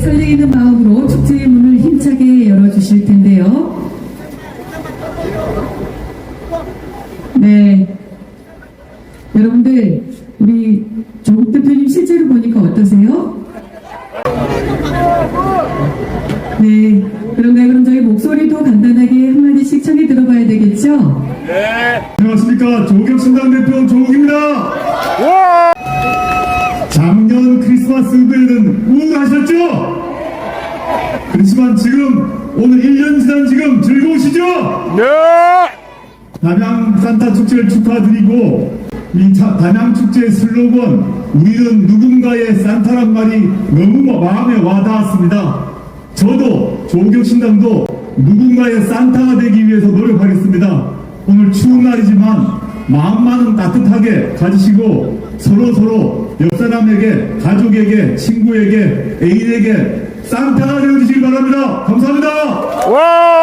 설레이는 마음으로 축제의 문을 힘차게 열어주실 텐데요. 네. 여러분들, 우리 조국 대표님 실제로 보니까 어떠세요? 네. 그런가요? 그럼 저희 목소리도 간단하게 한마디씩 청해 들어봐야 되겠죠? 안녕하십니까 조경신당 대표 조국입니다. 크리스마스 이브에는 우울하셨죠? 그렇지만 지금 오늘 1년 지난 지금 즐거우시죠? 담양 산타 축제를 축하드리고 이 차- 담양 축제 슬로건 우리는 누군가의 산타란 말이 너무 마음에 와닿았습니다. 저도 조경신당도 누군가의 산타가 되기 위해서 노력하겠습니다. 오늘 추운 날이지만 마음만은 따뜻하게 가지시고 서로 서로 옆 사람에게 가족에게 친구에게 애인에게 산타가 되어주시기 바랍니다. 감사합니다. 와!